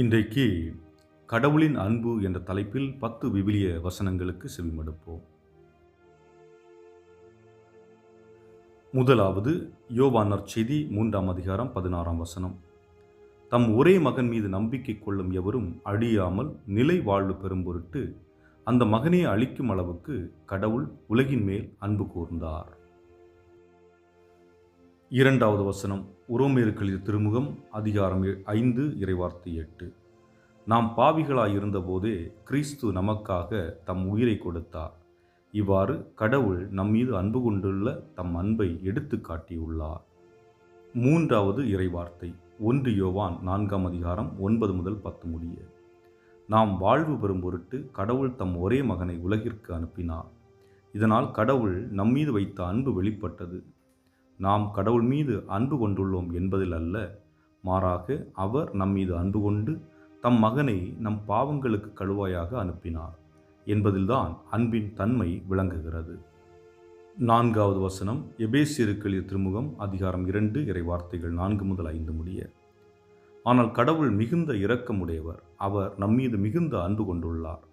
இன்றைக்கு கடவுளின் அன்பு என்ற தலைப்பில் பத்து விவிலிய வசனங்களுக்கு செவிமடுப்போம். முதலாவது யோவானர் செய்தி மூன்றாம் அதிகாரம் பதினாறாம் வசனம். தம் ஒரே மகன் மீது நம்பிக்கை கொள்ளும் எவரும் அழியாமல் நிலை வாழ்வு பெறும் பொருட்டு அந்த மகனை அழிக்கும் அளவுக்கு கடவுள் உலகின் மேல் அன்பு கூர்ந்தார். இரண்டாவது வசனம் உரோமேருக்களில் திருமுகம் அதிகாரம் ஐந்து இறைவார்த்தை எட்டு. நாம் பாவிகளாய் இருந்தபோதே கிறிஸ்து நமக்காக தம் உயிரை கொடுத்தார். இவ்வாறு கடவுள் நம்மீது அன்பு கொண்டுள்ள தம் அன்பை எடுத்து காட்டியுள்ளார். மூன்றாவது இறைவார்த்தை ஒன்று யோவான் நான்காம் அதிகாரம் ஒன்பது முதல் பத்து முடிய. நாம் வாழ்வு பெறும் பொருட்டு கடவுள் தம் ஒரே மகனை உலகிற்கு அனுப்பினார். இதனால் கடவுள் நம்மீது வைத்த அன்பு வெளிப்பட்டது. நாம் கடவுள் மீது அன்பு கொண்டுள்ளோம் என்பதில் அல்ல. மாறாக அவர் நம்மீது அன்பு கொண்டு தம் மகனை நம் பாவங்களுக்கு கழுவாயாக அனுப்பினார் என்பதில்தான் அன்பின் தன்மை விளங்குகிறது. நான்காவது வசனம் எபேசியருக்களில் திருமுகம் அதிகாரம் இரண்டு இறை வார்த்தைகள் நான்கு முதல் ஐந்து முடிய. ஆனால் கடவுள் மிகுந்த இரக்கமுடையவர் அவர் நம்மீது மிகுந்த அன்பு கொண்டுள்ளார்.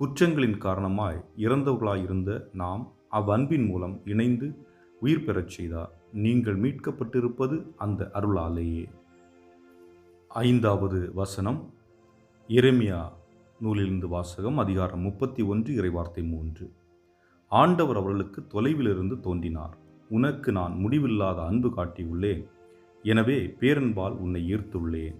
குற்றங்களின் காரணமாய் இறந்தவர்களாயிருந்த நாம் அவ்வன்பின் மூலம் இணைந்து உயிர் பெறச் செய்தார். நீங்கள் மீட்கப்பட்டிருப்பது அந்த அருளாலேயே. ஐந்தாவது வசனம் இரமியா நூலிலிருந்து வாசகம் அதிகாரம் முப்பத்தி ஒன்று இறைவார்த்தை மூன்று. ஆண்டவர் அவர்களுக்கு தொலைவிலிருந்து தோன்றினார். உனக்கு நான் முடிவில்லாத அன்பு காட்டியுள்ளேன். எனவே பேரன்பால் உன்னை ஈர்த்துள்ளேன்.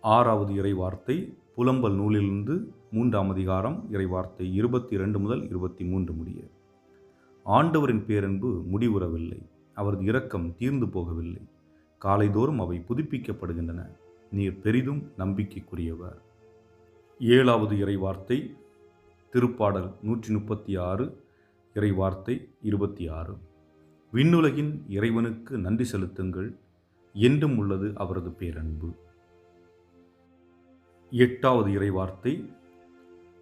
ஆறாவது இறைவார்த்தை புலம்பல் நூலிலிருந்து மூன்றாம் அதிகாரம் இறைவார்த்தை இருபத்தி இரண்டு முதல் இருபத்தி மூன்று முடிய. ஆண்டவரின் பேரன்பு முடிவுறவில்லை. அவரது இரக்கம் தீர்ந்து போகவில்லை. காலைதோறும் அவை புதுப்பிக்கப்படுகின்றன. நீர் பெரிதும் நம்பிக்கைக்குரியவர். ஏழாவது இறைவார்த்தை திருப்பாடல் நூற்றி முப்பத்தி ஆறு இறைவார்த்தை இருபத்தி ஆறு விண்ணுலகின் இறைவனுக்கு நன்றி செலுத்துங்கள். என்றும் உள்ளது அவரது பேரன்பு. எட்டாவது இறைவார்த்தை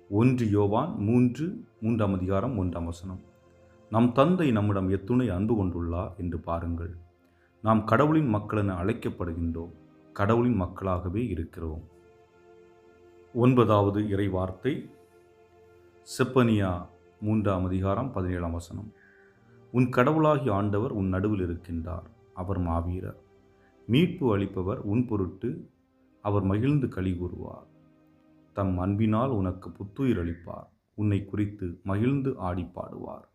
ஒன்று யோவான் மூன்று மூன்றாம் அதிகாரம் ஒன்றாம் வசனம். நம் தந்தை நம்மிடம் எத்துணை அன்பு கொண்டுள்ளார் என்று பாருங்கள். நாம் கடவுளின் மக்கள் என அழைக்கப்படுகின்றோம். கடவுளின் மக்களாகவே இருக்கிறோம். ஒன்பதாவது இறை வார்த்தை செப்பனியா மூன்றாம் அதிகாரம் பதினேழாம் வசனம். உன் கடவுளாகி ஆண்டவர் உன் நடுவில் இருக்கின்றார். அவர் மாவீரர். மீட்பு அளிப்பவர் உன் பொருட்டு. அவர் மகிழ்ந்து களி கூறுவார். தம் அன்பினால் உனக்கு புத்துயிர் அளிப்பார். உன்னை குறித்து மகிழ்ந்து ஆடி பாடுவார்.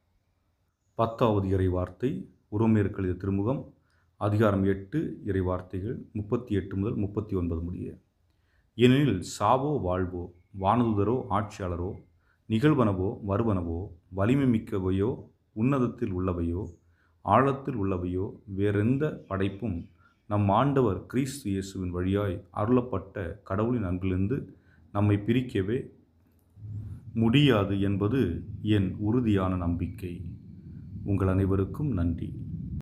பத்தாவது இறைவார்த்தை உரோமேற்கழித திருமுகம் அதிகாரம் எட்டு இறைவார்த்தைகள் முப்பத்தி எட்டு முதல் முப்பத்தி ஒன்பது முடிய. ஏனெனில் சாவோ வாழ்வோ வானதுதரோ ஆட்சியாளரோ நிகழ்வனவோ வருவனவோ வலிமை மிக்கவையோ உன்னதத்தில் உள்ளவையோ ஆழத்தில் உள்ளவையோ வேறெந்த படைப்பும் நம் ஆண்டவர் கிறிஸ்து இயேசுவின் வழியாய் அருளப்பட்ட கடவுளின் அன்பிலிருந்து நம்மை பிரிக்கவே முடியாது என்பது என் உறுதியான நம்பிக்கை. உங்கள் அனைவருக்கும் நன்றி.